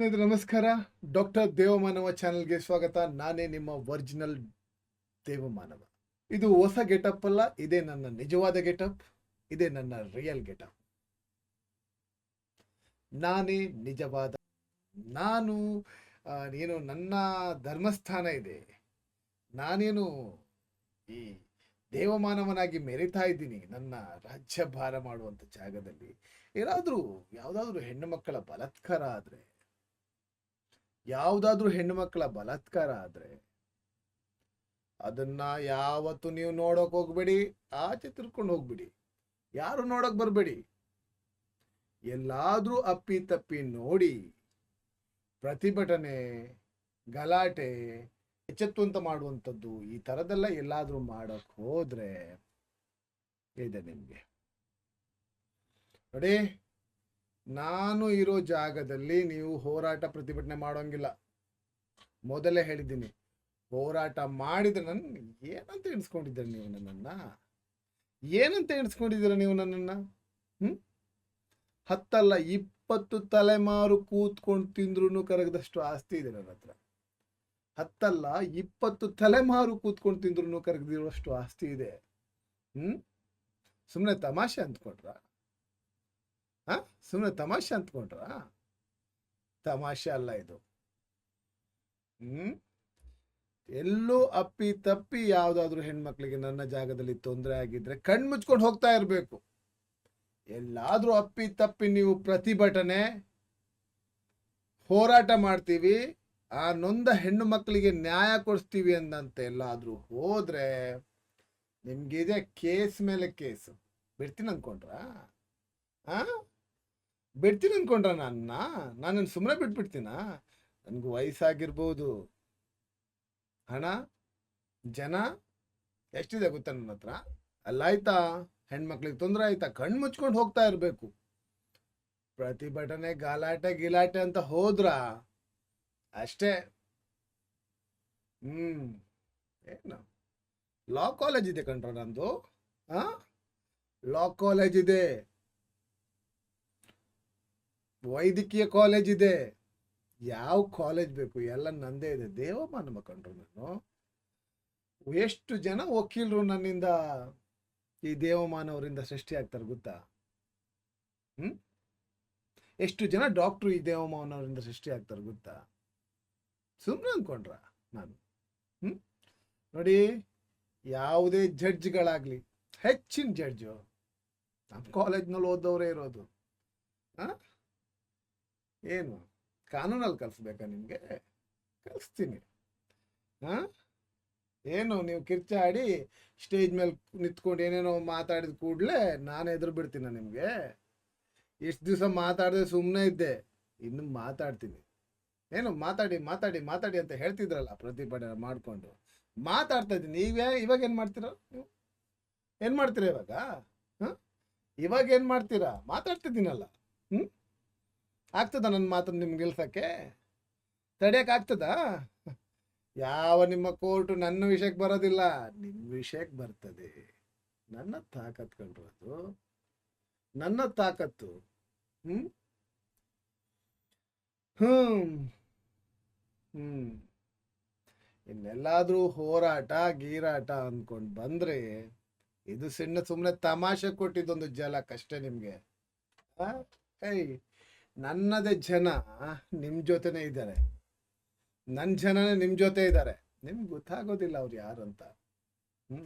ನಮಸ್ಕಾರ. ಡಾಕ್ಟರ್ ದೇವಮಾನವ ಚಾನೆಲ್ಗೆ ಸ್ವಾಗತ. ನಾನೇ ನಿಮ್ಮ ಒರಿಜಿನಲ್ ದೇವಮಾನವ. ಇದು ಹೊಸ ಗೆಟಪ್ ಅಲ್ಲ, ಇದೇ ನನ್ನ ನಿಜವಾದ ಗೆಟಪ್, ಇದೇ ನನ್ನ ರಿಯಲ್ ಗೆಟಪ್. ನಾನೇ ನಿಜವಾದ, ನಾನು ಏನು ನನ್ನ ಧರ್ಮಸ್ಥಾನ ಇದೆ. ನಾನೇನು ಈ ದೇವಮಾನವನಾಗಿ ಮೆರಿತಾ ಇದ್ದೀನಿ, ನನ್ನ ರಾಜ್ಯಭಾರ ಮಾಡುವಂಥ ಜಾಗದಲ್ಲಿ. ಏನಾದರೂ, ಯಾವುದಾದ್ರೂ ಹೆಣ್ಣು ಮಕ್ಕಳ ಬಲತ್ಕಾರ ಆದರೆ ಯಾವುದಾದ್ರೂ ಹೆಣ್ಮಕ್ಳ ಬಲಾತ್ಕಾರ ಆದರೆ ಅದನ್ನ ಯಾವತ್ತು ನೀವು ನೋಡೋಕ್ ಹೋಗ್ಬೇಡಿ, ಆಚೆ ತಿರ್ಕೊಂಡು ಹೋಗ್ಬಿಡಿ. ಯಾರು ನೋಡಕ್ ಬರ್ಬೇಡಿ. ಎಲ್ಲಾದ್ರೂ ಅಪ್ಪಿ ತಪ್ಪಿ ನೋಡಿ ಪ್ರತಿಭಟನೆ, ಗಲಾಟೆ ಎಚ್ಚೆತ್ತುವಂತ ಮಾಡುವಂಥದ್ದು ಈ ಥರದೆಲ್ಲ ಎಲ್ಲಾದ್ರೂ ಮಾಡಕ್ ಹೋದ್ರೆ ಇದೆ ನಿಮ್ಗೆ. ನೋಡಿ ನಾನು ಇರೋ ಜಾಗದಲ್ಲಿ ನೀವು ಹೋರಾಟ ಪ್ರತಿಭಟನೆ ಮಾಡೋಂಗಿಲ್ಲ. ಮೊದಲೇ ಹೇಳಿದ್ದೀನಿ. ಹೋರಾಟ ಮಾಡಿದ್ರೆ ನನ್ನ ಏನಂತ ಎಣಿಸ್ಕೊಂಡಿದ್ದೀರ ನೀವು ನನ್ನನ್ನ? ಏನಂತ ಎಣಿಸ್ಕೊಂಡಿದ್ದೀರ ನೀವು ನನ್ನನ್ನು? ಹ್ಮ್? ಹತ್ತಲ್ಲ, ಇಪ್ಪತ್ತು ತಲೆಮಾರು ಕೂತ್ಕೊಂಡು ತಿಂದ್ರೂ ಕರಗದಷ್ಟು ಆಸ್ತಿ ಇದೆ ನನ್ನ ಹತ್ರ. ಹತ್ತಲ್ಲ, ಇಪ್ಪತ್ತು ತಲೆಮಾರು ಕೂತ್ಕೊಂಡು ತಿಂದ್ರು ಕರಗದಿರುವಷ್ಟು ಆಸ್ತಿ ಇದೆ. ಹ್ಞೂ ಸುಮ್ಮನೆ ತಮಾಷೆ ಅಂದ್ಕೊಂಡ್ರ? ಸುಮ್ಮನೆ ತಮಾಷೆ ಅಂತ್ಕೊಂಡ್ರಾ ತಮಾಷೆ ಅಲ್ಲ ಇದು. ಹ್ಮ್? ಎಲ್ಲೂ ಅಪ್ಪಿ ತಪ್ಪಿ ಯಾವ್ದಾದ್ರು ಹೆಣ್ಮಕ್ಳಿಗೆ ನನ್ನ ಜಾಗದಲ್ಲಿ ತೊಂದರೆ ಆಗಿದ್ರೆ ಕಣ್ಮುಚ್ಕೊಂಡು ಹೋಗ್ತಾ ಇರಬೇಕು. ಎಲ್ಲಾದ್ರೂ ಅಪ್ಪಿ ತಪ್ಪಿ ನೀವು ಪ್ರತಿಭಟನೆ, ಹೋರಾಟ ಮಾಡ್ತೀವಿ, ಆ ನೊಂದ ಹೆಣ್ಣು ಮಕ್ಕಳಿಗೆ ನ್ಯಾಯ ಕೊಡಿಸ್ತೀವಿ ಅಂದಂತೆ ಎಲ್ಲಾದ್ರೂ ಹೋದ್ರೆ ನಿಮ್ಗಿದೆ ಕೇಸ್ ಮೇಲೆ ಕೇಸ್. ಬಿಡ್ತೀನಿ ಅನ್ಕೊಂಡ್ರಾ? ಆ ಬಿಡ್ತೀನಿ ಅನ್ಕೊಂಡ್ರ ನನ್ನ ನಾನು ಸುಮ್ಮನೆ ಬಿಟ್ಬಿಡ್ತೀನ? ನನಗೂ ವಯಸ್ಸಾಗಿರ್ಬೋದು. ಹಣ, ಜನ, ಎಷ್ಟಿದೆ ಗೊತ್ತಾ ನನ್ನ ಹತ್ರ? ಅಲ್ಲಾಯ್ತಾ ಹೆಣ್ಮಕ್ಳಿಗೆ ತೊಂದರೆ ಆಯ್ತಾ? ಕಣ್ಣು ಮುಚ್ಕೊಂಡು ಹೋಗ್ತಾ ಇರಬೇಕು. ಪ್ರತಿಭಟನೆ, ಗಲಾಟೆ, ಗಿಲಾಟೆ ಅಂತ ಹೋದ್ರ? ಅಷ್ಟೇ. ಹ್ಮ್. ಏನು? ಲಾ ಕಾಲೇಜ್ ಇದೆ ಕಣ್ರ ನಂದು? ಆ? ಲಾ ಕಾಲೇಜ್ ಇದೆ. ವೈದ್ಯಕೀಯ ಕಾಲೇಜ್ ಇದೆ. ಯಾವ ಕಾಲೇಜ್ ಬೇಕು? ಎಲ್ಲ ನಂದೇ ಇದೆ. ದೇವಮಾನ ಮಕ್ಕಂಡ್ರು ನಾನು. ಎಷ್ಟು ಜನ ವಕೀಲರು ನನ್ನಿಂದ ಈ ದೇವಮಾನವರಿಂದ ಸೃಷ್ಟಿ ಆಗ್ತಾರೆ ಗೊತ್ತಾ? ಹ್ಮ್? ಎಷ್ಟು ಜನ ಡಾಕ್ಟ್ರು ಈ ದೇವಮಾನವರಿಂದ ಸೃಷ್ಟಿ ಆಗ್ತಾರೆ ಗೊತ್ತಾ? ಸುಮ್ಮನೆ ಅನ್ಕೊಂಡ್ರ ನಾನು. ಹ್ಮ್? ನೋಡಿ, ಯಾವುದೇ ಜಡ್ಜ್ಗಳಾಗ್ಲಿ, ಹೆಚ್ಚಿನ ಜಡ್ಜು. ನಮ್ಮ ಕಾಲೇಜ್ನಲ್ಲಿ ಓದೋರೇ ಇರೋದು. ಆ ಏನು? ಕಾನೂನಲ್ಲಿ ಕಲಿಸ್ಬೇಕಾ ನಿಮಗೆ? ಕಲಿಸ್ತೀನಿ. ಹಾಂ? ಏನು, ನೀವು ಕಿರ್ಚಾಡಿ ಸ್ಟೇಜ್ ಮೇಲೆ ನಿಂತ್ಕೊಂಡು ಏನೇನೋ ಮಾತಾಡಿದ ಕೂಡಲೇ ನಾನು ಎದುರು ಬಿಡ್ತೀನಿ ನಿಮಗೆ? ಎಷ್ಟು ದಿವಸ ಮಾತಾಡದೆ ಸುಮ್ಮನೆ ಇದ್ದೆ. ಇನ್ನು ಮಾತಾಡ್ತೀನಿ. ಏನು, ಮಾತಾಡಿ ಮಾತಾಡಿ ಮಾತಾಡಿ ಅಂತ ಹೇಳ್ತಿದ್ರಲ್ಲ ಪ್ರತಿಭಟನೆ ಮಾಡಿಕೊಂಡು. ಮಾತಾಡ್ತಾ ಇದ್ದೀನಿ. ಈಗ ಇವಾಗ ಏನು ಮಾಡ್ತೀರಾ ನೀವು? ಏನು ಮಾಡ್ತೀರಾ ಇವಾಗ? ಹಾಂ? ಇವಾಗ ಏನು ಮಾಡ್ತೀರಾ? ಮಾತಾಡ್ತಿದ್ದೀನಲ್ಲ. ಹ್ಞೂ ಆಗ್ತದ ನನ್ನ ಮಾತನ್ನು ನಿಮ್ಗೆ ನಿಲ್ಸಕ್ಕೆ? ಆಗ್ತದಾ? ಯಾವ ನಿಮ್ಮ ಕೋರ್ಟು ನನ್ನ ವಿಷಯಕ್ಕೆ ಬರೋದಿಲ್ಲ. ನಿಮ್ಮ ವಿಷಯಕ್ಕೆ ಬರ್ತದೆ. ನನ್ನ ತಾಕತ್ ಕಂಡ್ರು ಅದು. ನನ್ನ ತಾಕತ್ತು. ಹ್ಮ್? ಹ್ಮ್. ಹ್ಮ್. ಇನ್ನೆಲ್ಲಾದ್ರೂ ಹೋರಾಟ, ಗೀರಾಟ ಅನ್ಕೊಂಡು ಬಂದ್ರೆ ಇದು ಸಣ್ಣ ಸುಮ್ಮನೆ ತಮಾಷೆ ಕೊಟ್ಟಿದ್ದೊಂದು ಜಲ ಕಷ್ಟೇ ನಿಮ್ಗೆ? ಏಯ್. ನನ್ನದೇ ಜನ ನಿಮ್ಮ ಜೊತೆನೇ ಇದ್ದಾರೆ. ನನ್ನ ಜನನೇ ನಿಮ್ಮ ಜೊತೆ ಇದ್ದಾರೆ. ನಿಮ್ಗೆ ಗೊತ್ತಾಗೋದಿಲ್ಲ ಅವ್ರು ಯಾರು ಅಂತ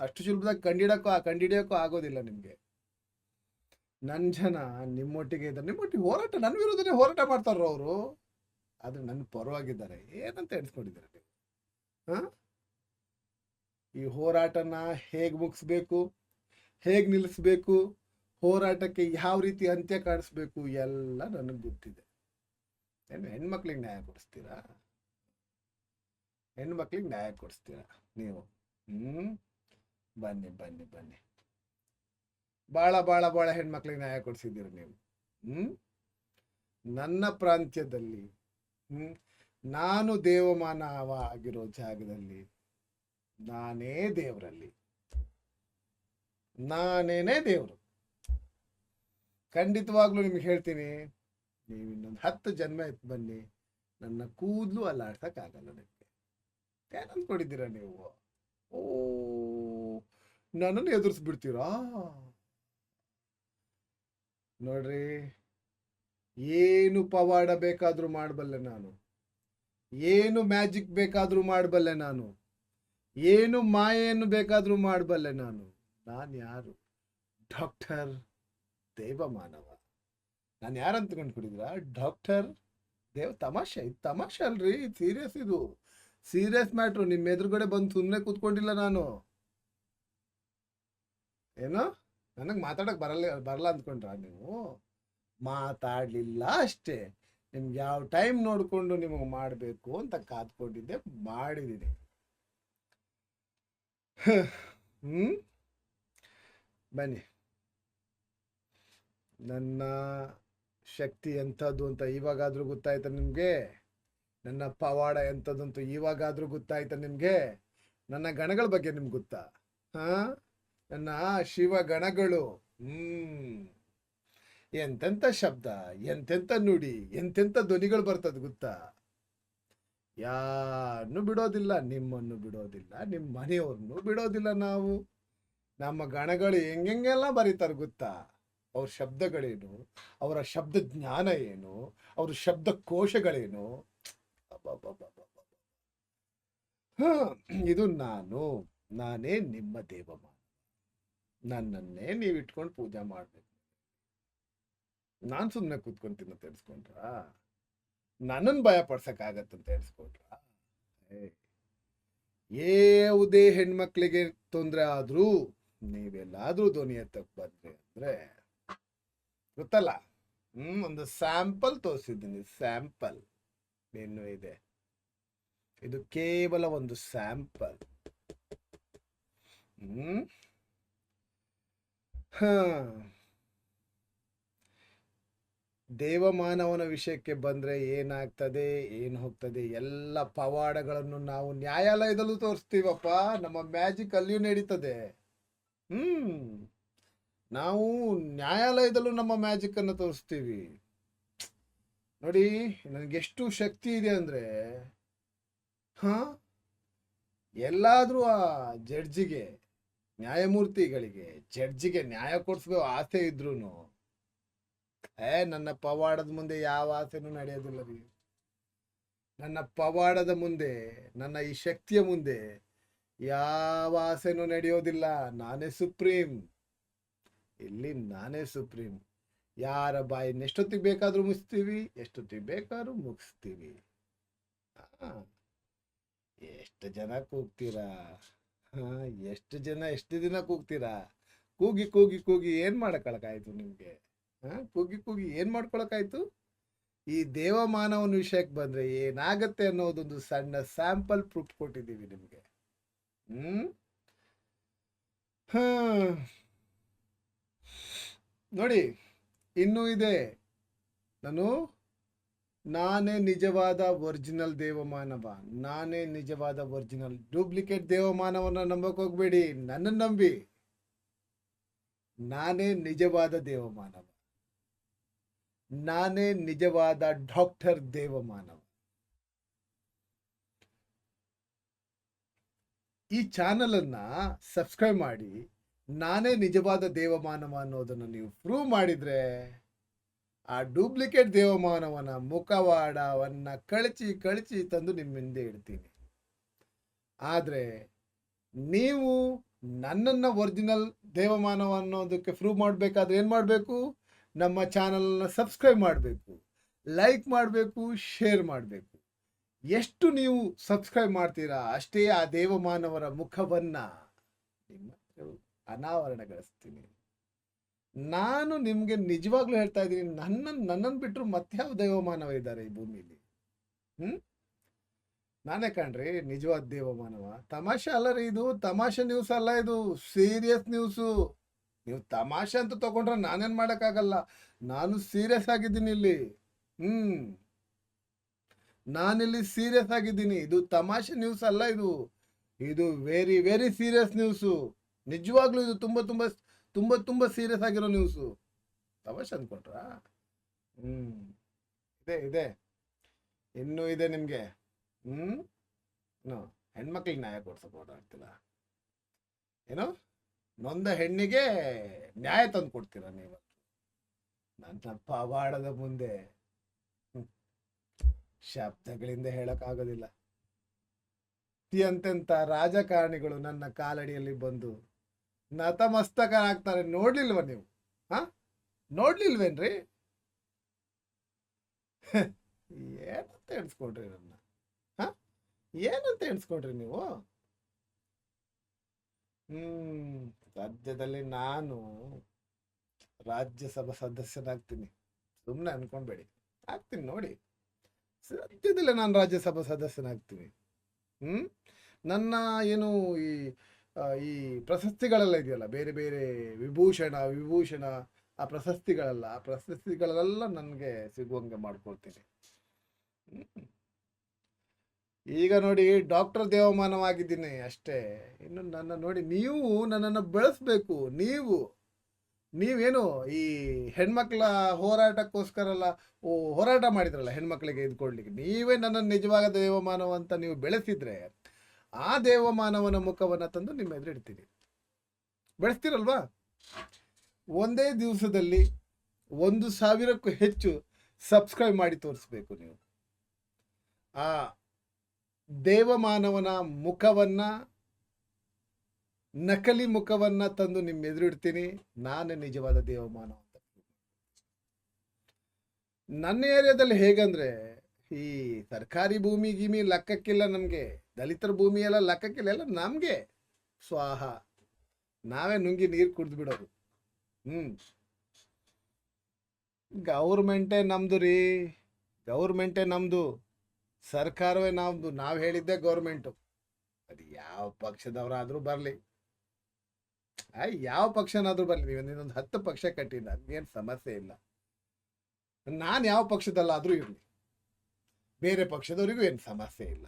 ಅಷ್ಟು ಸುಲಭದಾಗ ಕಂಡಿಡಕ್ಕೂ ಕಂಡಿಡಿಯೋಕ್ಕೂ ಆಗೋದಿಲ್ಲ ನಿಮಗೆ. ನನ್ನ ಜನ ನಿಮ್ಮೊಟ್ಟಿಗೆ ಇದ್ದಾರೆ. ನಿಮ್ಮೊಟ್ಟಿಗೆ ಹೋರಾಟ ನನ್ನ ವಿರುದ್ಧನೇ ಹೋರಾಟ ಮಾಡ್ತಾರ ಅವರು. ಆದ್ರೆ ನನ್ನ ಪರವಾಗಿದ್ದಾರೆ. ಏನಂತ ಎಣಿಸ್ಕೊಂಡಿದ್ದಾರೆ ನೀವು? ಹಾಂ? ಈ ಹೋರಾಟನ ಹೇಗೆ ಮುಗಿಸ್ಬೇಕು? ಹೇಗೆ ನಿಲ್ಲಿಸ್ಬೇಕು ಹೋರಾಟಕ್ಕೆ ಯಾವ ರೀತಿ ಅಂತ್ಯ ಕಾಣಿಸ್ಬೇಕು ಎಲ್ಲ ನನಗೆ ಗೊತ್ತಿದೆ. ಏನು ಹೆಣ್ಮಕ್ಳಿಗೆ ನ್ಯಾಯ ಕೊಡಿಸ್ತೀರಾ? ಹೆಣ್ಮಕ್ಳಿಗೆ ನ್ಯಾಯ ಕೊಡಿಸ್ತೀರಾ ನೀವು? ಹ್ಮ್? ಬನ್ನಿ ಬನ್ನಿ ಬನ್ನಿ. ಭಾಳ ಭಾಳ ಭಾಳ ಹೆಣ್ಮಕ್ಳಿಗೆ ನ್ಯಾಯ ಕೊಡಿಸಿದ್ದೀರಿ ನೀವು. ಹ್ಮ್? ನನ್ನ ಪ್ರಾಂತ್ಯದಲ್ಲಿ, ಹ್ಮ್? ನಾನು ದೇವಮಾನವ ಆಗಿರೋ ಜಾಗದಲ್ಲಿ, ನಾನೇ ದೇವರಲ್ಲಿ. ನಾನೇನೇ ದೇವರು. ಖಂಡಿತವಾಗ್ಲೂ ನಿಮ್ಗೆ ಹೇಳ್ತೀನಿ, ನೀವು ಇನ್ನೊಂದು ಹತ್ತು ಜನ್ಮ ಎತ್ತು ಬನ್ನಿ, ನನ್ನ ಕೂದಲು ಅಲ್ಲಾಡ್ಸೋಕ್ಕಾಗಲ್ಲ ನಿಮಗೆ. ಏನು ಅಂದ್ಕೊಂಡಿದ್ದೀರಾ ನೀವು? ಓ, ನನ್ನನ್ನು ಎದುರಿಸ್ಬಿಡ್ತೀರಾ? ನೋಡ್ರಿ, ಏನು ಪವಾಡ ಬೇಕಾದರೂ ಮಾಡಬಲ್ಲೆ ನಾನು. ಏನು ಮ್ಯಾಜಿಕ್ ಬೇಕಾದರೂ ಮಾಡಬಲ್ಲೆ ನಾನು. ಏನು ಮಾಯೆಯನ್ನು ಬೇಕಾದರೂ ಮಾಡಬಲ್ಲೆ ನಾನು. ನಾನು ಯಾರು? ಡಾಕ್ಟರ್ ದೇವಮಾನವ. ನಾನು ಯಾರು ಅಂತ ಕುಡಿದ್ರ ಡಾಕ್ಟರ್ ದೇವ್, ತಮಾಷೆ, ಇದು ತಮಾಷೆ ಅಲ್ರಿ, ಸೀರಿಯಸ್ ಇದು. ಸೀರಿಯಸ್ ಮ್ಯಾಟ್ರು ನಿಮ್ಮ ಎದುರುಗಡೆ ಬಂದು ಸುಮ್ಮನೆ ಕೂತ್ಕೊಂಡಿಲ್ಲ ನಾನು. ಏನೋ? ನನಗೆ ಮಾತಾಡಕ್ ಬರಲ್ಲ ಬರಲ್ಲ ಅಂದ್ಕೊಂಡ್ರ ನೀವು? ಮಾತಾಡಲಿಲ್ಲ ಅಷ್ಟೇ. ನಿಮ್ಗೆ ಯಾವ ಟೈಮ್ ನೋಡಿಕೊಂಡು ನಿಮಗೆ ಮಾಡಬೇಕು ಅಂತ ಕಾದ್ಕೊಂಡಿದ್ದೆ ಮಾಡಿದ್ದೀನಿ ಹ್ಞೂ ಬನ್ನಿ. ನನ್ನ ಶಕ್ತಿ ಎಂಥದ್ದು ಅಂತ ಇವಾಗಾದ್ರೂ ಗೊತ್ತಾಯ್ತಾ ನಿಮಗೆ? ನನ್ನ ಪವಾಡ ಎಂಥದ್ದು ಅಂತ ಇವಾಗಾದ್ರೂ ಗೊತ್ತಾಯ್ತಾ ನಿಮಗೆ? ನನ್ನ ಗಣಗಳ ಬಗ್ಗೆ ನಿಮ್ಗೆ ಗೊತ್ತಾ? ಹಾಂ? ನನ್ನ ಶಿವ ಗಣಗಳು. ಹ್ಮ್. ಎಂತೆಂಥ ಶಬ್ದ, ಎಂತೆಂಥ ನುಡಿ, ಎಂತೆಂಥ ಧ್ವನಿಗಳು ಬರ್ತದೆ ಗೊತ್ತಾ? ಯಾರನ್ನು ಬಿಡೋದಿಲ್ಲ, ನಿಮ್ಮನ್ನು ಬಿಡೋದಿಲ್ಲ ನಿಮ್ಮ ಮನೆಯವ್ರನ್ನು ಬಿಡೋದಿಲ್ಲ ನಾವು. ನಮ್ಮ ಗಣಗಳು ಹೆಂಗೆಲ್ಲ ಬರೀತಾರೆ ಗೊತ್ತಾ? ಅವ್ರ ಶಬ್ದಗಳೇನು? ಅವರ ಶಬ್ದ ಜ್ಞಾನ ಏನು? ಅವ್ರ ಶಬ್ದ ಕೋಶಗಳೇನು ಇದು ನಾನು. ನಾನೇ ನಿಮ್ಮ ದೇವಮಾನ. ನನ್ನನ್ನೇ ನೀವು ಇಟ್ಕೊಂಡು ಪೂಜೆ ಮಾಡ್ಬೇಕು. ನಾನು ಸುಮ್ಮನೆ ಕೂತ್ಕೊಂತೀನಿ ಅಂತ ಎಣಿಸ್ಕೊಂಡ್ರ ನನ್ನನ್ನು ಭಯ ಪಡ್ಸಕ್ಕಾಗತ್ತಂತ ಎಣಿಸ್ಕೊಂಡ್ರ ಯಾವುದೇ ಹೆಣ್ಮಕ್ಳಿಗೆ ತೊಂದರೆ ಆದ್ರೂ ನೀವೆಲ್ಲಾದ್ರೂ ಧ್ವನಿ ಎತ್ತಕ್ ಬಂದ್ರೆ ಅಂದ್ರೆ ಗೊತ್ತಲ್ಲ? ಹ್ಮ್, ಒಂದು ಸ್ಯಾಂಪಲ್ ತೋರಿಸಿದ್ದೀನಿ ಸ್ಯಾಂಪಲ್ ಏನು ಇದೆ. ಇದು ಕೇವಲ ಒಂದು ಸ್ಯಾಂಪಲ್ ಹ್ಮ್. ಹ. ದೇವಮಾನವನ ವಿಷಯಕ್ಕೆ ಬಂದ್ರೆ ಏನಾಗ್ತದೆ, ಏನು ಹೋಗ್ತದೆ, ಎಲ್ಲ ಪವಾಡಗಳನ್ನು ನಾವು ನ್ಯಾಯಾಲಯದಲ್ಲೂ ತೋರಿಸ್ತೀವಪ್ಪ. ನಮ್ಮ ಮ್ಯಾಜಿಕ್ ಅಲ್ಲಿಯೂ ನಡೀತದೆ. ಹ್ಮ್. ನಾವು ನ್ಯಾಯಾಲಯದಲ್ಲೂ ನಮ್ಮ ಮ್ಯಾಜಿಕ್ ಅನ್ನು ತೋರಿಸ್ತೀವಿ. ನೋಡಿ, ನನಗೆ ಎಷ್ಟು ಶಕ್ತಿ ಇದೆ ಅಂದ್ರೆ, ಹಾ? ಎಲ್ಲಾದ್ರೂ ಆ ಜಡ್ಜಿಗೆ, ನ್ಯಾಯಮೂರ್ತಿಗಳಿಗೆ, ಜಡ್ಜಿಗೆ ನ್ಯಾಯ ಕೊಡಿಸ್ಬೇಕು ಆಸೆ ಇದ್ರು ಏ, ನನ್ನ ಪವಾಡದ ಮುಂದೆ ಯಾವ ಆಸೆನೂ ನಡೆಯೋದಿಲ್ಲ ರೀ ನನ್ನ ಪವಾಡದ ಮುಂದೆ, ನನ್ನ ಈ ಶಕ್ತಿಯ ಮುಂದೆ ಯಾವ ಆಸೆನೂ ನಡೆಯೋದಿಲ್ಲ. ನಾನೇ ಸುಪ್ರೀಂ. ಇಲ್ಲಿ ನಾನೇ ಸುಪ್ರೀಂ. ಯಾರ ಬಾಯಿನ ಎಷ್ಟೊತ್ತಿಗೆ ಬೇಕಾದರೂ ಮುಗಿಸ್ತೀವಿ, ಎಷ್ಟೊತ್ತಿಗೆ ಬೇಕಾದ್ರೂ ಮುಗಿಸ್ತೀವಿ. ಎಷ್ಟು ಜನ ಕೂಗ್ತೀರಾ? ಎಷ್ಟು ಜನ, ಎಷ್ಟು ದಿನ ಕೂಗ್ತೀರಾ? ಕೂಗಿ ಕೂಗಿ ಕೂಗಿ ಏನು ಮಾಡ್ಕೊಳಕಾಯ್ತು ನಿಮಗೆ? ಹಾಂ ಕೂಗಿ ಕೂಗಿ ಏನು ಮಾಡ್ಕೊಳಕಾಯ್ತು? ಈ ದೇವ ಮಾನವನ ವಿಷಯಕ್ಕೆ ಬಂದ್ರೆ ಏನಾಗತ್ತೆ ಅನ್ನೋದೊಂದು ಸಣ್ಣ ಸ್ಯಾಂಪಲ್ ಪ್ರೂಫ್ ಕೊಟ್ಟಿದ್ದೀವಿ ನಿಮಗೆ. ಹ್ಮ್? ಹಾ. ನೋಡಿ, ಇನ್ನೂ ಇದೆ. ನಾನು, ನಾನೇ ನಿಜವಾದ ಒರಿಜಿನಲ್ ದೇವಮಾನವ. ನಾನೇ ನಿಜವಾದ ಒರಿಜಿನಲ್ ಡೂಪ್ಲಿಕೇಟ್ ದೇವಮಾನವನ್ನ ನಂಬಕ್ ಹೋಗ್ಬೇಡಿ. ನನ್ನ ನಂಬಿ. ನಾನೇ ನಿಜವಾದ ದೇವಮಾನವ. ನಾನೇ ನಿಜವಾದ ಡಾಕ್ಟರ್ ದೇವಮಾನವ. ಈ ಚಾನಲ್ ಅನ್ನ ಸಬ್ಸ್ಕ್ರೈಬ್ ಮಾಡಿ. ನಾನೇ ನಿಜವಾದ ದೇವಮಾನವ ಅನ್ನೋದನ್ನು ನೀವು ಪ್ರೂವ್ ಮಾಡಿದರೆ, ಆ ಡೂಪ್ಲಿಕೇಟ್ ದೇವಮಾನವನ ಮುಖವಾಡವನ್ನ ಕಳಚಿ ಕಳಚಿ ತಂದು ನಿಮ್ಮ ಹಿಂದೆ ಇಡ್ತೀನಿ. ಆದರೆ ನೀವು ನನ್ನನ್ನು ಒರಿಜಿನಲ್ ದೇವಮಾನವ ಅನ್ನೋದಕ್ಕೆ ಪ್ರೂವ್ ಮಾಡಬೇಕಾದ್ರೆ ಏನು ಮಾಡಬೇಕು? ನಮ್ಮ ಚಾನಲನ್ನು ಸಬ್ಸ್ಕ್ರೈಬ್ ಮಾಡಬೇಕು ಲೈಕ್ ಮಾಡಬೇಕು ಶೇರ್ ಮಾಡಬೇಕು. ಎಷ್ಟು ನೀವು ಸಬ್ಸ್ಕ್ರೈಬ್ ಮಾಡ್ತೀರಾ ಅಷ್ಟೇ ಆ ದೇವಮಾನವರ ಮುಖವನ್ನು ನಿಮ್ಮ ಅನಾವರಣಗೊಳಿಸ್ತೀನಿ. ನಾನು ನಿಮ್ಗೆ ನಿಜವಾಗ್ಲೂ ಹೇಳ್ತಾ ಇದ್ದೀನಿ, ನನ್ನ, ನನ್ನನ್ನು ಬಿಟ್ಟರು ಮತ್ಯಾವ ದೇವಮಾನವ ಇದ್ದಾರೆ ಈ ಭೂಮಿಲಿ? ಹ್ಮ್? ನಾನೇ ಕಾಣ್ರಿ, ನಿಜವಾದ ದೇವಮಾನವ. ತಮಾಷೆ ಅಲ್ಲ ರೀ ಇದು, ತಮಾಷೆ ನ್ಯೂಸ್ ಅಲ್ಲ ಇದು ಸೀರಿಯಸ್ ನ್ಯೂಸು ನೀವು ತಮಾಷೆ ಅಂತ ತಗೊಂಡ್ರೆ ನಾನೇನ್ ಮಾಡೋಕ್ಕಾಗಲ್ಲ. ನಾನು ಸೀರಿಯಸ್ ಆಗಿದ್ದೀನಿ ಇಲ್ಲಿ. ಹ್ಮ್. ನಾನಿಲ್ಲಿ ಸೀರಿಯಸ್ ಆಗಿದ್ದೀನಿ. ಇದು ತಮಾಷೆ ನ್ಯೂಸ್ ಅಲ್ಲ ಇದು. ಇದು ವೆರಿ ವೆರಿ ಸೀರಿಯಸ್ ನ್ಯೂಸು ನಿಜವಾಗ್ಲೂ ಇದು ತುಂಬಾ ತುಂಬಾ ತುಂಬಾ ತುಂಬಾ ಸೀರಿಯಸ್ ಆಗಿರೋ ನ್ಯೂಸು ತಮಾಷೆ ಅಂದ್ಕೊಂಡ್ರಾ ಹ್ಮ್. ಇದೆ ಇದೆ. ಇನ್ನೂ ಇದೆ ನಿಮಗೆ. ಏನು ಹೆಣ್ಮಕ್ಳಿಗೆ ನ್ಯಾಯ ಕೊಡ್ಸಕ್ ಓಡಾಡ್ತಿಲ್ಲ ಏನು? ನೊಂದ ಹೆಣ್ಣಿಗೆ ನ್ಯಾಯ ತಂದು ಕೊಡ್ತೀರ ನೀವು ನನ್ನ ಪವಾಡದ ಮುಂದೆ. ಶಬ್ದಗಳಿಂದ ಹೇಳಕ್ಕಾಗೋದಿಲ್ಲ. ಅತ್ಯಂತ ರಾಜಕಾರಣಿಗಳು ನನ್ನ ಕಾಲಡಿಯಲ್ಲಿ ಬಂದು ನತಮಸ್ತಕರಾಗ್ತಾರೆ ನೋಡ್ಲಿಲ್ವ ನೀವು? ಹಾ? ನೋಡ್ಲಿಲ್ವೇನ್ರಿ? ಏನಂತ ಎಣಿಸ್ಕೊಂಡ್ರಿ ನನ್ನ? ಹಾ? ಏನಂತ ಎಣಿಸ್ಕೊಂಡ್ರಿ ನೀವು? ಹ್ಮ್ ರಾಜ್ಯದಲ್ಲಿ ನಾನು ರಾಜ್ಯಸಭಾ ಸದಸ್ಯನಾಗ್ತೀನಿ. ಸುಮ್ಮನೆ ಅನ್ಕೊಂಡ್ಬೇಡಿ ಆಗ್ತೀನಿ ನೋಡಿ. ಸದ್ಯದಲ್ಲೇ ನಾನು ರಾಜ್ಯಸಭಾ ಸದಸ್ಯನಾಗ್ತೀನಿ. ಹ್ಮ್? ನನ್ನ ಏನು ಈ ಈ ಪ್ರಶಸ್ತಿಗಳೆಲ್ಲ ಇದೆಯಲ್ಲ, ಬೇರೆ ಬೇರೆ ವಿಭೂಷಣ ವಿಭೂಷಣ, ಆ ಪ್ರಶಸ್ತಿಗಳೆಲ್ಲ ಆ ಪ್ರಶಸ್ತಿಗಳೆಲ್ಲ ನನಗೆ ಸಿಗುವಂಗೆ ಮಾಡ್ಕೊಳ್ತೀನಿ. ಈಗ ನೋಡಿ, ಡಾಕ್ಟರ್ ದೇವಮಾನವಾಗಿದ್ದೀನಿ ಅಷ್ಟೇ. ಇನ್ನು ನನ್ನ ನೋಡಿ, ನೀವು ನನ್ನನ್ನು ಬೆಳೆಸ್ಬೇಕು, ನೀವು, ನೀವೇನು ಈ ಹೆಣ್ಮಕ್ಳ ಹೋರಾಟಕ್ಕೋಸ್ಕರ ಎಲ್ಲ ಓ, ಹೋರಾಟ ಮಾಡಿದ್ರಲ್ಲ ಹೆಣ್ಮಕ್ಳಿಗೆ ಇದು ಕೊಡ್ಲಿಕ್ಕೆ ನೀವೇ ನನ್ನ ನಿಜವಾದ ದೇವಮಾನವ ಅಂತ ನೀವು ಬೆಳೆಸಿದ್ರೆ ಆ ದೇವಮಾನವನ ಮುಖವನ್ನ ತಂದು ನಿಮ್ಮ ಎದುರು ಇಡ್ತೀನಿ. ಬೆಳೆಸ್ತೀರಲ್ವಾ? ಒಂದೇ ದಿವಸದಲ್ಲಿ ಒಂದು ಸಾವಿರಕ್ಕೂ ಹೆಚ್ಚು ಸಬ್ಸ್ಕ್ರೈಬ್ ಮಾಡಿ ತೋರಿಸ್ಬೇಕು ನೀವು. ಆ ದೇವಮಾನವನ ಮುಖವನ್ನ, ನಕಲಿ ಮುಖವನ್ನ ತಂದು ನಿಮ್ಮ ಎದುರಿಡ್ತೀನಿ ನಾನೇ ನಿಜವಾದ ದೇವಮಾನವ ನನ್ನ ಏರಿಯಾದಲ್ಲಿ ಹೇಗಂದ್ರೆ ಈ ಸರ್ಕಾರಿ ಭೂಮಿ ಗಿಮಿ ಲೆಕ್ಕಕ್ಕಿಲ್ಲ ನಮಗೆ. ದಲಿತರ ಭೂಮಿ ಎಲ್ಲ ಲೆಕ್ಕಕ್ಕಿಲ್ಲ, ಎಲ್ಲ ನಮಗೆ. ಸ್ವಾಹ. ನಾವೇ ನುಂಗಿ ನೀರು ಕುಡ್ದು ಬಿಡೋದು. ಹ್ಮ್. ಗೌರ್ಮೆಂಟೇ ನಮ್ದು ರೀ. ಗೌರ್ಮೆಂಟೇ ನಮ್ದು. ಸರ್ಕಾರವೇ ನಮ್ದು. ನಾವು ಹೇಳಿದ್ದೆ ಗೌರ್ಮೆಂಟು. ಅದು ಯಾವ ಪಕ್ಷದವರಾದ್ರೂ ಬರಲಿ. ಆಯ್ ಯಾವ ಪಕ್ಷನಾದ್ರೂ ಬರಲಿ. ನೀವು ಇನ್ನೊಂದು ಹತ್ತು ಪಕ್ಷ ಕಟ್ಟಿ ಏನು ಸಮಸ್ಯೆ ಇಲ್ಲ. ನಾನು ಯಾವ ಪಕ್ಷದಲ್ಲಾದರೂ ಇರಲಿ. ಬೇರೆ ಪಕ್ಷದವರಿಗೂ ಏನು ಸಮಸ್ಯೆ ಇಲ್ಲ.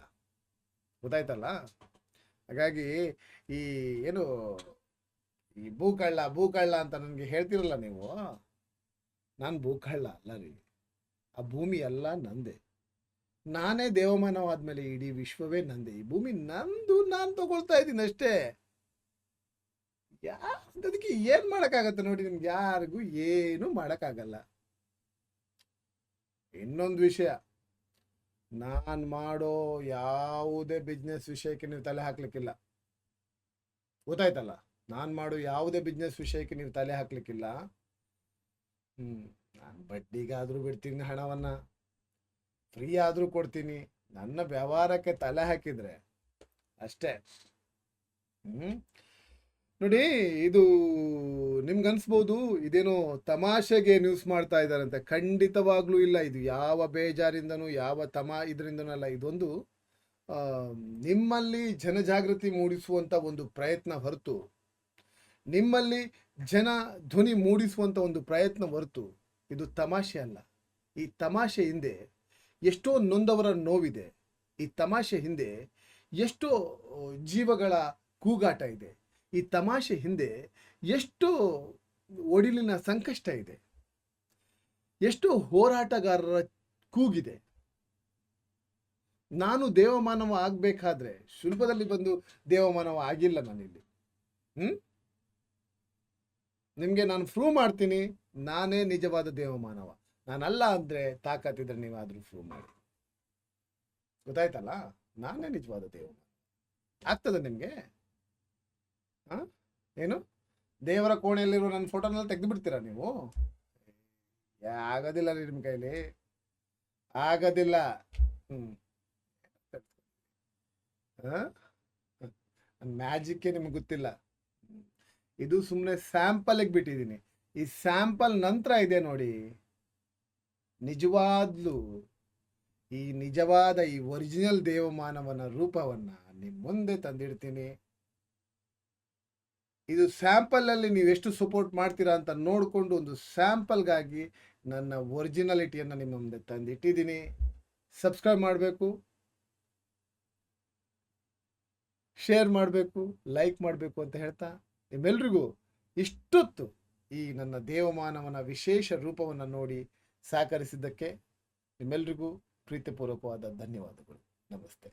ಗೊತ್ತಾಯ್ತಲ್ಲ? ಹಾಗಾಗಿ ಈ ಏನು ಈ ಭೂಕಳ್ಳ ಭೂಕಳ್ಳ ಅಂತ ನನಗೆ ಹೇಳ್ತಿರಲ್ಲ ನೀವು? ನಾನು ಭೂಕಳ್ಳ ಅಲ್ಲ ರೀ. ಆ ಭೂಮಿ ಎಲ್ಲ ನಂದೆ. ನಾನೇ ದೇವಮಾನವಾದ್ಮೇಲೆ ಇಡೀ ವಿಶ್ವವೇ ನಂದೆ. ಈ ಭೂಮಿ ನಂದು ನಾನು ತಗೊಳ್ತಾ ಇದ್ದೀನಿ ಅಷ್ಟೇ. ಯಾ, ಅದಕ್ಕೆ ಏನ್ ಮಾಡೋಕ್ಕಾಗತ್ತೆ ನೋಡಿ ನಿಮ್ಗೆ ಯಾರಿಗೂ ಏನು ಮಾಡೋಕ್ಕಾಗಲ್ಲ. ಇನ್ನೊಂದು ವಿಷಯ. ನಾನ್ ಮಾಡೋ ಯಾವುದೇ ಬಿಸ್ನೆಸ್ ವಿಷಯಕ್ಕೆ ನೀವು ತಲೆ ಹಾಕ್ಲಿಕ್ಕಿಲ್ಲ. ಗೊತ್ತಾಯ್ತಲ್ಲ? ನಾನ್ ಮಾಡೋ ಯಾವುದೇ ಬಿಸ್ನೆಸ್ ವಿಷಯಕ್ಕೆ ನೀವು ತಲೆ ಹಾಕ್ಲಿಕ್ಕಿಲ್ಲ. ಹ್ಮ್, ನಾನು ಬಡ್ಡಿಗಾದ್ರೂ ಬಿಡ್ತೀನಿ ಹಣವನ್ನ. ಫ್ರೀ ಆದ್ರೂ ಕೊಡ್ತೀನಿ. ನನ್ನ ವ್ಯವಹಾರಕ್ಕೆ ತಲೆ ಹಾಕಿದ್ರೆ ಅಷ್ಟೇ. ಹ್ಮ್ ನೋಡಿ, ಇದು ನಿಮ್ಗೆ ಅನ್ಸ್ಬೋದು ಇದೇನೋ ತಮಾಷೆಗೆ ನ್ಯೂಸ್ ಮಾಡ್ತಾ ಇದ್ದಾರಂತೆ. ಖಂಡಿತವಾಗ್ಲೂ ಇಲ್ಲ, ಇದು ಯಾವ ಬೇಜಾರಿಂದನೂ, ಯಾವ ತಮಾ ಇದರಿಂದನೂ ಅಲ್ಲ ಇದೊಂದು ನಿಮ್ಮಲ್ಲಿ ಜನಜಾಗೃತಿ ಮೂಡಿಸುವಂತ ಒಂದು ಪ್ರಯತ್ನ ಹೊರತು, ನಿಮ್ಮಲ್ಲಿ ಜನ ಧ್ವನಿ ಮೂಡಿಸುವಂತ ಒಂದು ಪ್ರಯತ್ನ ಹೊರತು, ಇದು ತಮಾಷೆ ಅಲ್ಲ. ಈ ತಮಾಷೆ ಹಿಂದೆ ಎಷ್ಟೋ ನೊಂದವರ ನೋವಿದೆ. ಈ ತಮಾಷೆ ಹಿಂದೆ ಎಷ್ಟೋ ಜೀವಗಳ ಕೂಗಾಟ ಇದೆ. ಈ ತಮಾಷೆ ಹಿಂದೆ ಎಷ್ಟು ಒಡಿಲಿನ ಸಂಕಷ್ಟ ಇದೆ. ಎಷ್ಟು ಹೋರಾಟಗಾರರ ಕೂಗಿದೆ. ನಾನು ದೇವಮಾನವ ಆಗಬೇಕಾದ್ರೆ ಶುಲ್ಭದಲ್ಲಿ ಬಂದು ದೇವಮಾನವ ಆಗಿಲ್ಲ ನಾನಿಲ್ಲಿ. ಹ್ಮ್? ನಿಮ್ಗೆ ನಾನು ಪ್ರೂವ್ ಮಾಡ್ತೀನಿ, ನಾನೇ ನಿಜವಾದ ದೇವಮಾನವ. ನಾನಲ್ಲ ಅಂದ್ರೆ ತಾಕತ್ತಿದ್ರೆ ನೀವಾದ್ರೂ ಪ್ರೂವ್ ಮಾಡಿ. ಗೊತ್ತಾಯ್ತಲ್ಲ? ನಾನೇ ನಿಜವಾದ ದೇವಮಾನವ. ಆಗ್ತದೆ ನಿಮ್ಗೆ? ಏನು? ದೇವರ ಕೋಣೆಯಲ್ಲಿರೋ ನನ್ನ ಫೋಟೋನೆಲ್ಲ ತೆಗೆದು ಬಿಡ್ತೀರಾ ನೀವು ಆಗೋದಿಲ್ಲ ರೀ ನಿಮ್ಮ ಕೈಲಿ. ಆಗೋದಿಲ್ಲ. ಹ್ಮ್. ಮ್ಯಾಜಿಕ್ಕೇ ನಿಮ್ಗೆ ಗೊತ್ತಿಲ್ಲ. ಇದು ಸುಮ್ಮನೆ ಸ್ಯಾಂಪಲ್ಗೆ ಬಿಟ್ಟಿದ್ದೀನಿ. ಈ ಸ್ಯಾಂಪಲ್ ನಂತರ ಇದೆ ನೋಡಿ. ನಿಜವಾದ್ಲು ಈ ನಿಜವಾದ ಈ ಒರಿಜಿನಲ್ ದೇವಮಾನವನ ರೂಪವನ್ನ ನಿಮ್ಮ ಮುಂದೆ ತಂದಿಡ್ತೀನಿ. ಇದು ಸ್ಯಾಂಪಲ್ ಅಲ್ಲಿ ನೀವು ಎಷ್ಟು ಸಪೋರ್ಟ್ ಮಾಡ್ತೀರಾ ಅಂತ ನೋಡಿಕೊಂಡು ಒಂದು ಸ್ಯಾಂಪಲ್ಗಾಗಿ ನನ್ನ ಒರಿಜಿನಾಲಿಟಿಯನ್ನು ನಿಮ್ಮ ಮುಂದೆ ತಂದಿಟ್ಟಿದ್ದೀನಿ. ಸಬ್ಸ್ಕ್ರೈಬ್ ಮಾಡಬೇಕು. ಶೇರ್ ಮಾಡಬೇಕು, ಲೈಕ್ ಮಾಡಬೇಕು ಅಂತ ಹೇಳ್ತಾ ನಿಮ್ಮೆಲ್ರಿಗೂ ಇಷ್ಟೊತ್ತು ಈ ನನ್ನ ದೇವಮಾನವನ ವಿಶೇಷ ರೂಪವನ್ನು ನೋಡಿ ಸಹಕರಿಸಿದ್ದಕ್ಕೆ ನಿಮ್ಮೆಲ್ರಿಗೂ ಪ್ರೀತಿಪೂರ್ವಕವಾದ ಧನ್ಯವಾದಗಳು. ನಮಸ್ತೆ.